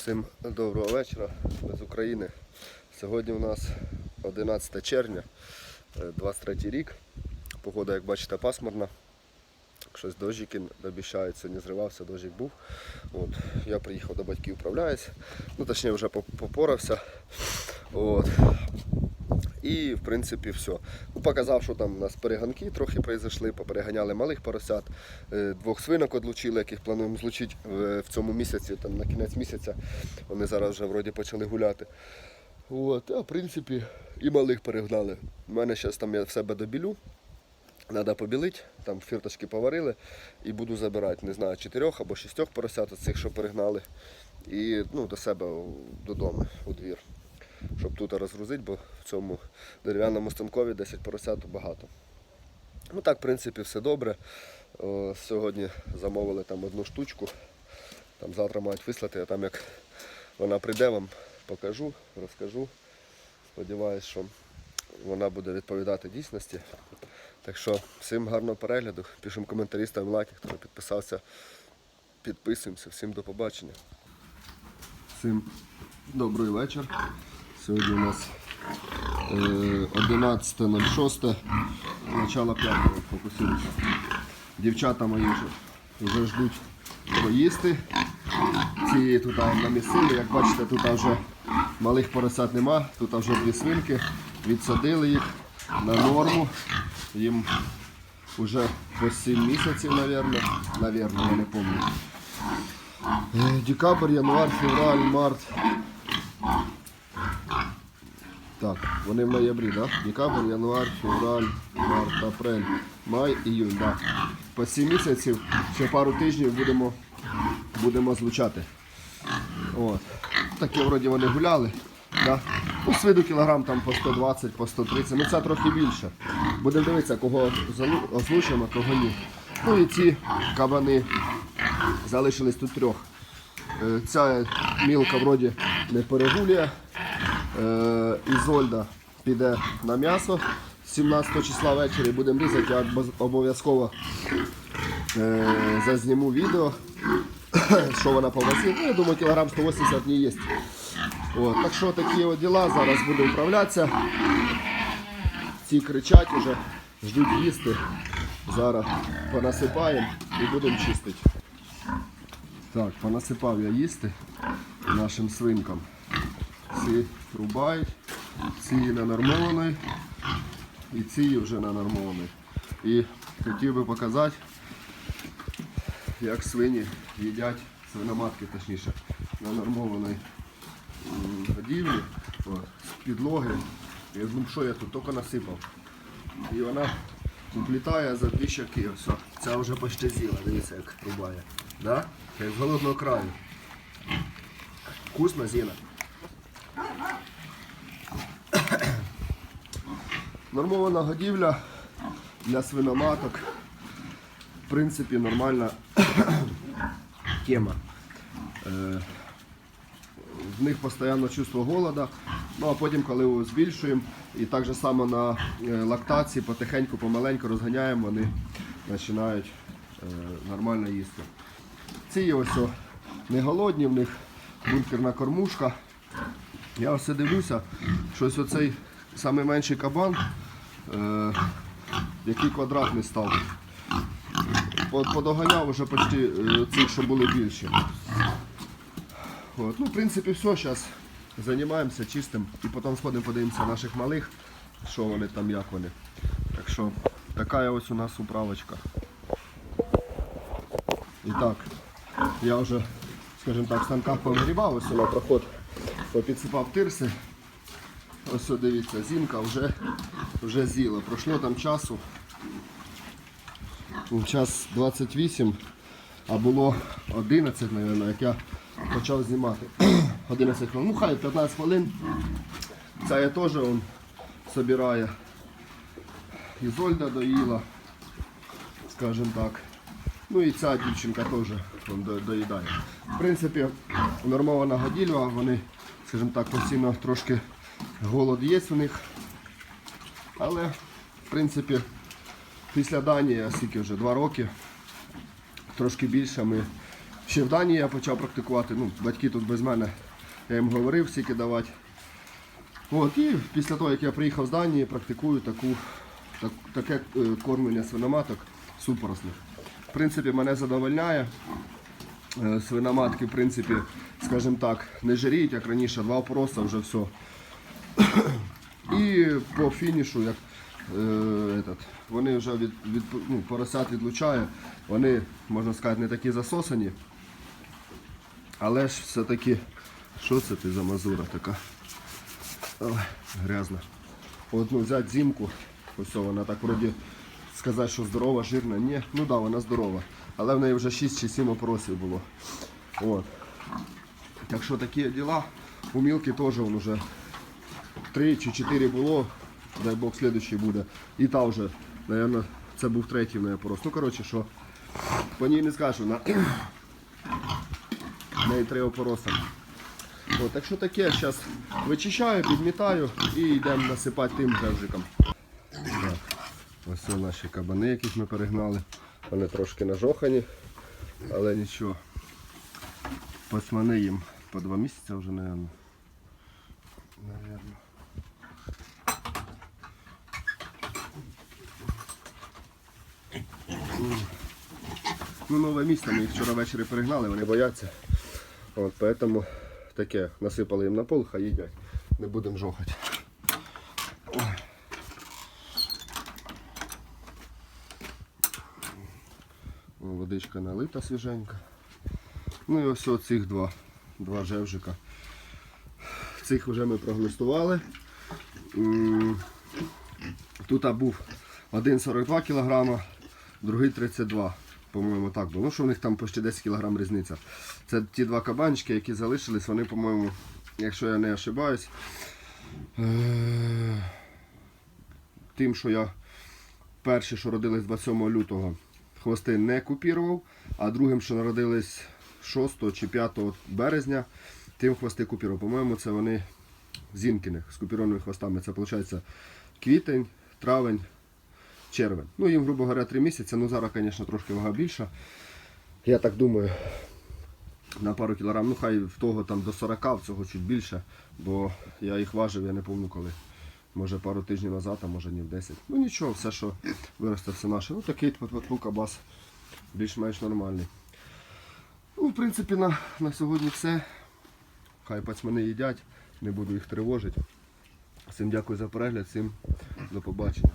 Всім доброго вечора з України. Сьогодні у нас 11 червня, е, 23 рік. Погода, як бачите, пасмурна. Щось дощики обіцяють, сьогодні зривався, дощик був. От, я приїхав до батьків, вправляюсь. Ну, точніше, вже попорався. От. І в принципі все. Ну, показав, що там у нас перегонки трохи произошли, попереганяли малих поросят, е, двох свинок одлучили, яких плануємо злучити в, в цьому місяці, там на кінець місяця. Вони зараз вже вроді почали гуляти. От, а в принципі і малих перегнали. У мене зараз там я в себе добілю. Треба побілити, там фірточки поварили і буду забирати, не знаю, чотирьох або шістьох поросят цих, що перегнали. І ну, до себе додому, у двір щоб тут розгрузити, бо в цьому дерев'яному станкові 10 поросят багато. Ну так, в принципі, все добре. Сьогодні замовили там одну штучку. Там завтра мають вислати, а там як вона прийде, вам покажу, розкажу. Сподіваюсь, що вона буде відповідати дійсності. Так що всім гарного перегляду. Пишемо коментарі, ставимо лайки, хто не підписався. Підписуємося. Всім до побачення. Всім добрий вечір. Сьогодні у нас е, 11.06, начало п'ятого фокусуємося. Дівчата мої вже, вже ждуть поїсти. Ці тут намісили, як бачите, тут вже малих поросят нема, тут вже дві свинки, відсадили їх на норму. Їм вже по 7 місяців, мабуть. Навірно, я не пам'ятаю. Е, Декабрь, январь, февраль, март. Так, вони в ноябрі, да? Декабрь, январь, февраль, март, апрель, май, іюнь, да. По 7 місяців, ще пару тижнів будемо, будемо злучати. От. Такі вроді вони гуляли. Да? Ну, з виду кілограм там по 120, по 130, ну це трохи більше. Будемо дивитися, кого озвучимо, кого ні. Ну і ці кабани залишились тут трьох. Е, Ця мілка вроді не перегулює. Е, Ізольда піде на м'ясо 17 числа ввечері будемо різати, я обов'язково е, зазніму відео, що вона по. Ну, я думаю, кілограм 180 не є. От, так що такі от діла, зараз будемо вправлятися. Ці кричать уже, ждуть їсти. Зараз понасипаємо і будемо чистити. Так, понасипав я їсти нашим свинкам. Ці рубають, ці нанормований і ці вже нанормований. І хотів би показати, як свині їдять свиноматки, точніше, нанормованої м, годівлі, з підлоги. Я думаю, що я тут тільки насипав. І вона уплітає за дві щаки. Ось, о. ця вже почти з'їла, дивіться, як рубає. Да? Як з голодного краю. Вкусно, Зіна. Нормована годівля для свиноматок. В принципі, нормальна тема. Е, В них постійно чувство голода. Ну а потім, коли його збільшуємо, і так же само на е, лактації потихеньку, помаленьку розганяємо, вони починають е, нормально їсти. Ці ось не голодні, в них бункерна кормушка. Я ось дивлюся, щось оцей найменший кабан, е, який квадратний став. Подоганяв вже почти е, цих, що були більші. От. Ну, в принципі, все, зараз займаємося чистим і потім сходимо, подивимося наших малих, що вони там, як вони. Так що така ось у нас управочка. І так, я вже, скажімо так, в станках повирібав, ось на проход попідсипав тирси. Ось дивіться, зімка вже, вже з'їла. Пройшло там часу. Час 28, а було 11, мабуть, як я почав знімати. 11 хвилин. Ну хай 15 хвилин. Ця я теж он собирає. Ізольда доїла, скажімо так. Ну і ця дівчинка теж доїдає. В принципі, нормована годільва, вони, скажімо так, постійно трошки голод є у них. Але, в принципі, після Данії, скільки вже два роки, трошки більше ми Ще в Данії я почав практикувати. Ну, батьки тут без мене. Я їм говорив, скільки давати. От, і після того, як я приїхав з Данії, практикую таку, так, таке е, кормлення свиноматок супоросних. В принципі, мене задовольняє. Е, Свиноматки, в принципі, скажімо так, не жиріють, як раніше, два опороса вже все. І по фінішу, як е, этот, вони вже від, від, ну, поросят відлучає, вони, можна сказати, не такі засосані. Але ж все-таки, що це ти за мазура така? Ой, грязна. От, ну, взяти зімку, ось вона так вроді сказати, що здорова, жирна. Ні, ну да, вона здорова. Але в неї вже 6 чи 7 опоросів було. От. Так що такі діла. У Мілки теж він вже 3 чи 4 було, дай Бог слідуючий буде. І та вже, мабуть, це був третій в неї порос. Ну, коротше, що по ній не скажу, на неї три опороса. От, так що таке, зараз вичищаю, підмітаю і йдемо насипати тим жевжиком. Ось це наші кабани, яких ми перегнали. Вони трошки нажохані, але нічого. Пацмани їм по два місяці вже, мабуть. Ну, нове місто, ми їх вчора ввечері перегнали, вони бояться. От, поэтому таке насипали їм на пол, хай їдять. Не будемо жохати. Водичка налита свіженька. Ну і ось оцих два, два жевжика. Цих вже ми проглистували. Тут був один 42 кг, другий 32 по-моєму, так було. Ну, що в них там почти 10 кг різниця. Це ті два кабанчики, які залишились, вони, по-моєму, якщо я не ошибаюсь, е, тим, що я перші, що родились 27 лютого, хвости не купірував, а другим, що народились 6 чи 5 березня, тим хвости купірував. По-моєму, це вони зінкіних з купірованими хвостами. Це виходить квітень, травень, червень. Ну, їм, грубо говоря, 3 місяці. Ну, зараз, звісно, трошки вага більша. Я так думаю, на пару кілограм, ну хай в того там до 40, в цього чуть більше, бо я їх важив, я не пам'ятаю коли. Може пару тижнів назад, а може ні в 10. Ну нічого, все, що виросте, все наше. Ну такий тпу кабас більш-менш нормальний. Ну, в принципі, на, на сьогодні все. Хай пацьмани їдять, не буду їх тривожити. Всім дякую за перегляд, всім до побачення.